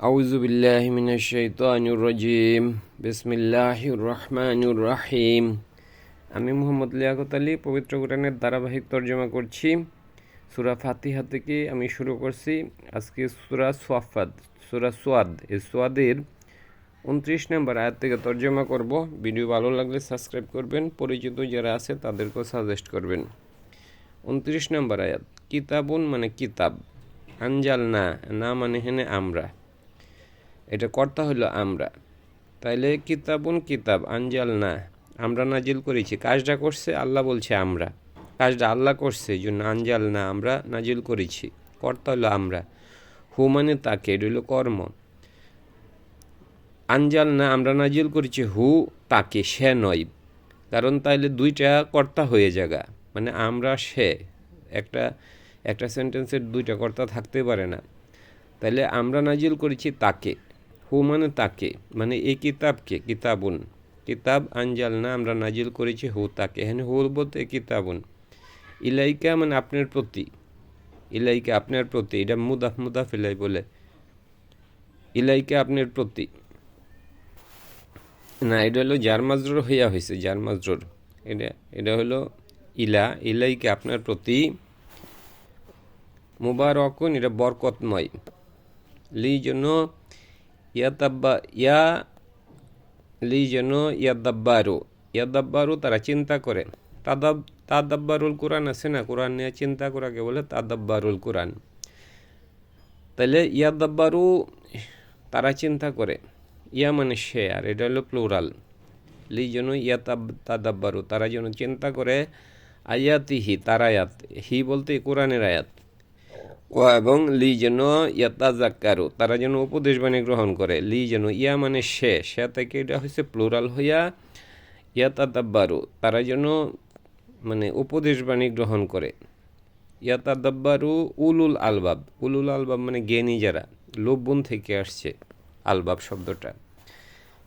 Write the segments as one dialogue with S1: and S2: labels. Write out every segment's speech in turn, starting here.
S1: أعوذ بالله من الشيطان الرجيم بسم الله الرحمن الرحيم আমি মোহাম্মদ লিয়াকত আলী পবিত্র কোরআনের ধারাবাহিক তর্জমা করছি সুরা ফাতিহা থেকে আমি শুরু করছি আজকে সুরা সোয়াফাদ সুরা সোয়াদ এই সোয়াদের উনত্রিশ নম্বর আয়াত থেকে তর্জমা করব ভিডিও ভালো লাগলে সাবস্ক্রাইব করবেন পরিচিত যারা আছে তাদেরকেও সাজেস্ট করবেন উনত্রিশ নম্বর আয়াত কিতাবুন মানে কিতাব আঞ্জাল না না মানে হেনে আমরা এটা কর্তা হলো আমরা। তাইলে কিতাবুন কিতাব আঞ্জাল না আমরা নাজিল করেছি। কাজটা করছে আল্লাহ বলছে আমরা। কাজটা আল্লাহ করছে জন্য আঞ্জাল না আমরা নাজিল করেছি। কর্তা হলো আমরা। হু মানে তাকে, এটা হলো কর্ম। আঞ্জাল না আমরা নাজিল করেছি, হু তাকে, সে নয়। কারণ তাইলে দুইটা কর্তা হয়ে জায়গা মানে আমরা, সে। একটা একটা সেন্টেন্সের দুইটা কর্তা থাকতে পারে না। তাইলে আমরা নাজিল করেছি তাকে। হু মানে তাকে মানে এই কিতাবকে, কিতাবুন। কিতাব আঞ্জাল না, আমরা নাজিল করেছি হু তাকে। হ্যাঁ হু বলতে কিতাবুন। ইলাইকা মানে আপনার প্রতি। ইলাইকা আপনার প্রতি, এটা মুদাফ মুদাফ ইলাই বলে। ইলাইকা আপনার প্রতি। না, এটা হলো জার মাজরুর হইয়া হয়েছে জার মাজরুর। এটা এটা হলো ইলা, ইলাইকে আপনার প্রতি। মুবারকুন, এটা বরকতময়। লি জন্য ইয়াতাব্বা ইয়া লি যেন ইয়াদাব্বারু ইয়াদাব্বারু তারা চিন্তা করে তাদাব তাদাব্বারুল কোরআন আছে না কোরআন নিয়ে চিন্তা করাকে বলে তাদাব্বারুল কোরআন তাহলে ইয়াদাব্বারু তারা চিন্তা করে ইয়া মানে সে আর এটা হলো প্লুরাল লি যেন ইয়া তাদাব্বারু তারা যেন চিন্তা করে আয়াতিহি তার আয়াত হি বলতে কোরআনের আয়াত এবং লি যেন ইয়াতাজাক্কারু তারা যেন উপদেশ বাণী গ্রহণ করে। লি যেন ইয়া মানে সে সে থেকে এটা হচ্ছে প্লুরাল হইয়া ইয়াতাদাব্বারু, তারা যেন মানে উপদেশ বাণী গ্রহণ করে। ইয়াতাদাব্বারু উলুল আলবাব উলুল আলবাব মানে জ্ঞানী যারা লোভবন থেকে আসছে আলবাব শব্দটা।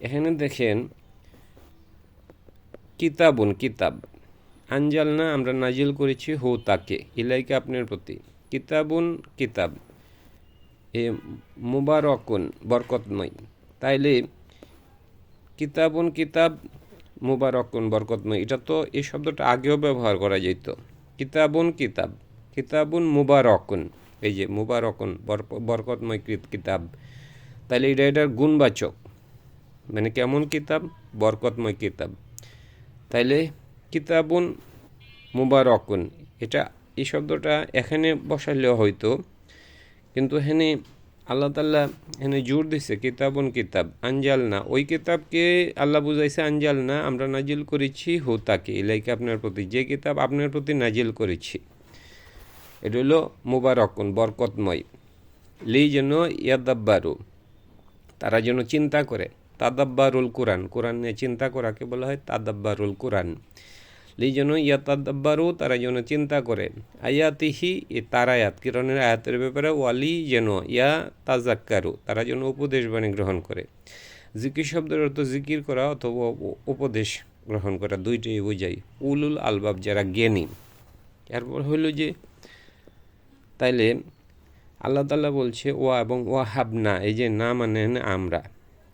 S1: এখানে দেখেন, কিতাবুন, কিতাব। আঞ্জাল না আমরা নাজিল করেছি হো তাকে, ইলাইকে আপনার প্রতি। কিতাবুন কিতাব। এ মুবারকুন, বরকতময়। তাইলে কিতাবুন কিতাব, মুবারকুন, বরকতময়, এটা তো এই শব্দটা আগেও ব্যবহার করা যেত কিতাবুন কিতাব, কিতাবুন মুবারকুন, এই যে মুবারকুন বরকতময় কিতাব। তাহলে এটা এটার গুণবাচক। মানে কেমন কিতাব? বরকতময় কিতাব। তাইলে কিতাবুন মুবারকুন, এটা এই শব্দটা এখানে বসালেও হয়তো, কিন্তু এখানে আল্লাহ তাল্লাহ এখানে জোর দিছে, কিতাবন কিতাব আঞ্জাল না ওই কিতাবকে আল্লাহ বুঝাইছে আঞ্জাল না আমরা নাজিল করেছি হো তাকে লাইকে আপনার প্রতি, যে কিতাব আপনার প্রতি নাজিল করেছি। এটা হলো মুবারকুন, বরকতময়। লি যেন ইয়াদাব্বারু, তারা যেন চিন্তা করে। তাদাব্বারুল কোরআন কোরআন নিয়ে চিন্তা করাকে বলা হয় তাদাব্বারুল কোরআন। যেন ইয়াতাদাব্বারু, তারা যেন চিন্তা করে। আয়াতিহি তার আয়াত, কিরণের আয়াতের ব্যাপারে ওয়ালি যেন ইয়া তাজাক্কারু তারা যেন উপদেশ বাণী গ্রহণ করে। জিকির শব্দের অর্থ জিকির করা অথবা উপদেশ গ্রহণ করা, দুইটাই বোঝাই উলুল আলবাব, যারা জ্ঞানী। এরপর হইল যে, তাইলে আল্লাহ তাল্লাহ বলছে, ওয়া এবং ওয়া হাবনা এই যে না মানে আমরা।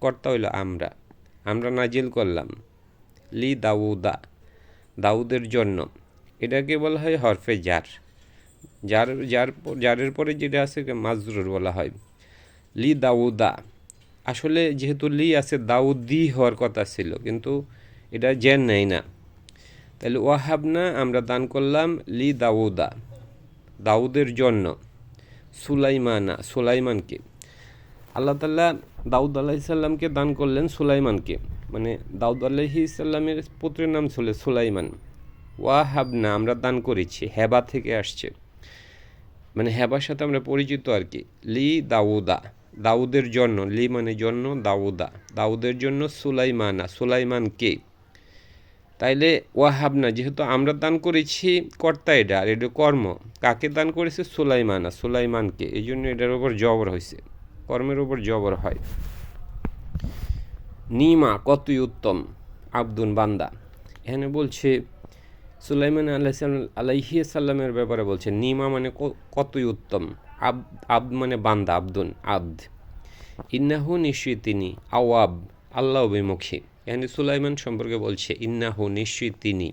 S1: কর্তা হইল আমরা। আমরা নাজিল করলাম। লি দাউদা। দাউদের জন্য। এটাকে বলা হয় হরফে জার যার যার যারের পরে যেটা আছে মাজরুর বলা হয়। লি দাউদা। আসলে যেহেতু লি আছে, দাউদি হওয়ার কথা ছিল, কিন্তু এটা জেন নেই না। তাহলে ওয়াহাবনা, আমরা দান করলাম লি দাউদা, দাউদের জন্য। সুলাইমানা, সুলাইমানকে। আল্লাহ তাল্লাহ দাউদ আলাহিসাল্লামকে দান করলেন সুলাইমানকে। মানে দাউদ আলাহি ইসাল্লামের পুত্রের নাম ছিল সুলাইমান। ওয়াহাবনা আমরা দান করেছি, হেবা থেকে আসছে। মানে হেবার সাথে আমরা পরিচিত আর কি। লি দাউদা, দাউদের জন্য, লি মানে জন্য, দাউদা। দাউদের জন্য সুলাইমানা, সুলাইমান কে? তাইলে ওয়াহাবনা যেহেতু আমরা দান করেছি, কর্তা এটা, আর এটা কর্ম। কাকে দান করেছে? সুলাইমানা সুলাইমানকে এই জন্য এটার উপর জবর হয়েছে কর্মের উপর জবর হয়। নিমা কতই উত্তম, আব্দুন বান্দা। এখানে বলছে, সুলাইমান আল্লাহ আলাইহি সাল্লামের ব্যাপারে বলছে, নিমা মানে কতই উত্তম, আব আব মানে বান্দা, আব্দুন আব্দ ইন্নাহু নিশ্চয়ই তিনি, আওয়াব, আল্লাহ অভিমুখী। এখানে সুলাইমান সম্পর্কে বলছে, ইন্নাহু নিশ্চয়ই তিনি,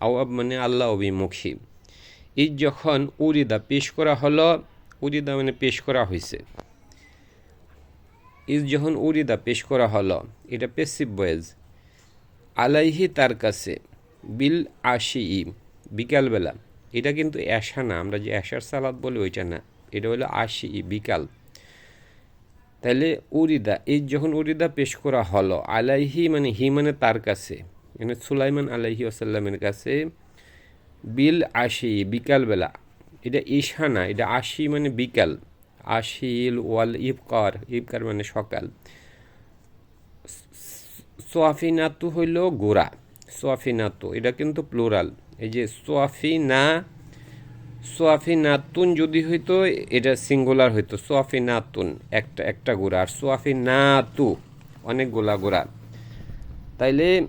S1: আওয়াব মানে আল্লাহ অভিমুখী। ঈদ যখন উরিদা পেশ করা হলো, উরিদা মানে পেশ করা হয়েছে ঈদ যখন উরিদা পেশ করা হলো, এটা পেসিভ বয়েজ আলাইহি তার কাছে, বিল আশি ই, বিকালবেলা। এটা কিন্তু অ্যাশা না, আমরা যে অ্যাশার সালাদ বলি ওইটা না, এটা হলো আশি ই, বিকাল। তাহলে উরিদা এই যখন উরিদা পেশ করা হলো, আলাইহি মানে হি মানে তার কাছে মানে সুলাইমান আলাইহি আসাল্লামের কাছে, বিল আশি বিকালবেলা। এটা ঈশা না, এটা আশি মানে বিকাল। আশিল ওয়াল ইফকার ইফকার মানে সকাল। সোয়াফিনাতু হইল গোড়া। সোয়াফিনাতু, এটা কিন্তু প্লোরাল। এই যে সোয়াফিনা, সোয়াফিনাতুন যদি হইতো, এটা সিঙ্গুলার হইতো। সোয়াফিনাতুন, একটা একটা গোড়া। আর সোয়াফিনাতু অনেক গোলা গোড়া। তাইলে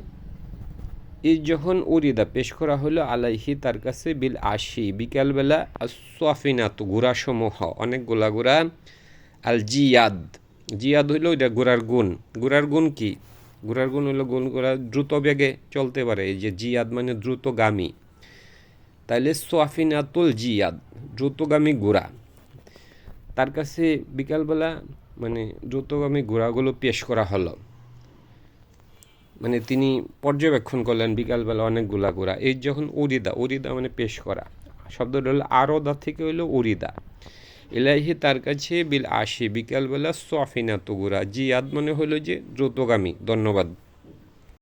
S1: এই যখন উরিদা পেশ করা হলো আলাইহি তার কাছে বিল আশি, বিকালবেলা সোয়াফিনাতু গুড়াসমূহ অনেক গোলা গোড়া। আল জিয়াদ জিয়াদ হইল এটা গোড়ার গুণ। গোড়ার গুণ কি? গোড়ার গুণ হইল গুণ গোড়া দ্রুত বেগে চলতে পারে, এই যে জিয়াদ মানে দ্রুতগামী। তাইলে সোয়াফিনাতুল জিয়াদ, দ্রুতগামী গোড়া। তার কাছে বিকালবেলা মানে দ্রুতগামী ঘোড়াগুলো পেশ করা হলো। মানে তিনি পর্যবেক্ষণ করলেন বিকালবেলা অনেকগুলা গোড়া। এই যখন উরিদা উরিদা মানে পেশ করা। শব্দটা হলো আরদা থেকে হইল উরিদা। এলাহি তার কাছে বিল আসে বিকালবেলা সফিনাত তুগুরা জিয়াদ মানে হলো যে দ্রুতগামী, ধন্যবাদ।